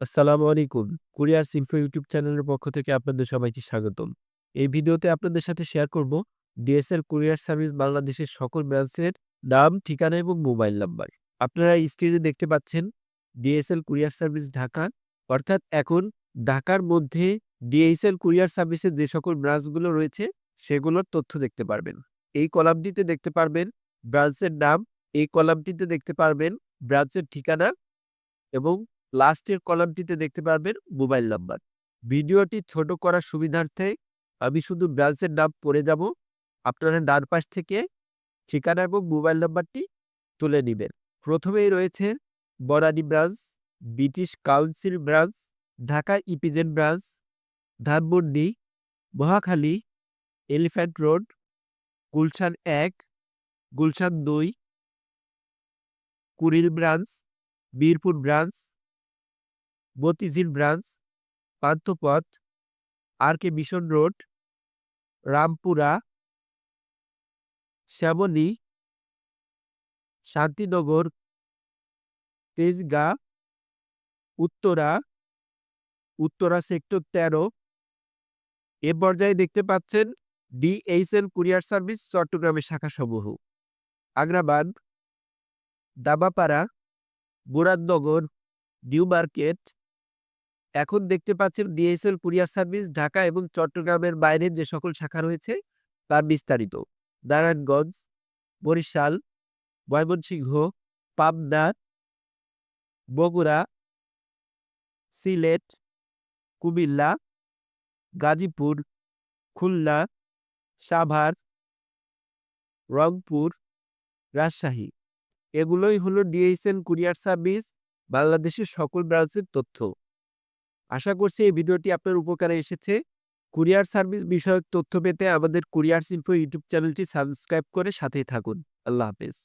আসসালামু আলাইকুম। Courier info YouTube চ্যানেলের পক্ষ থেকে আপনাদের সবাইকে স্বাগতম। এই ভিডিওতে আপনাদের সাথে শেয়ার করব ডিএসএল কুরিয়ার সার্ভিস বাংলাদেশের সকল ব্রাঞ্চের নাম, ঠিকানা এবং মোবাইল নাম্বার। আপনারা স্ক্রিনে দেখতে পাচ্ছেন ডিএসএল কুরিয়ার সার্ভিস ঢাকা অর্থাৎ এখন ঢাকার মধ্যে ডিএসএল কুরিয়ার সার্ভিসের যে সকল ব্রাঞ্চগুলো রয়েছে সেগুলোর তথ্য দেখতে পারবেন। এই কলামটিতে দেখতে পারবেন ব্রাঞ্চের নাম, এই কলামটিতে দেখতে পারবেন ব্রাঞ্চের ঠিকানা এবং লাস্টের কলামটিতে দেখতে পারবেন মোবাইল নাম্বার ভিডিওটি ছোট করার সুবিধার্থে আমি শুধু ব্রাঞ্চের নাম পড়ে যাব। আপনারা ডান পাশ থেকে ঠিকানা এবং মোবাইল নাম্বারটি তুলে নেবেন। প্রথমেই রয়েছে Banani branch British Council branch Dhaka EPZ branch Dhanmondi, Mohakhali Elephant Road Gulshan এক, গুলশান দুই, Kuril branch Birpur branch Motijheel branch, Panthapath, R K Mission Road, Rampura, Shyamoli, Shantinagar, Tejgaon, Uttara Uttara sector তেরো। এ পর্যায়ে দেখতে পাচ্ছেন DHL courier service, চট্টগ্রামের শাখাসমূহ। Agrabad Dabapara Muradnagar, New market এখন দেখতে পাচ্ছেন ডিএসএল কুরিয়ার সার্ভিস ঢাকা এবং চট্টগ্রামের বাইরে যে সকল শাখা রয়েছে তার বিস্তারিত। নারায়ণগঞ্জ, বরিশাল, ময়মনসিংহ, পাবনা, বগুড়া, সিলেট, কুমিল্লা, গাজীপুর, খুলনা, সাভার, রংপুর, রাজশাহী। এগুলোই হলো ডিএসএল কুরিয়ার সার্ভিস, বাংলাদেশের সকল ব্রাঞ্চের তথ্য। আশা করছি এই ভিডিওটি আপনার উপকারে এসেছে। কুরিয়ার সার্ভিস বিষয়ক তথ্য পেতে আমাদের কুরিয়ার শিল্প ইউটিউব চ্যানেলটি সাবস্ক্রাইব করে সাথেই থাকুন। আল্লাহ হাফেজ।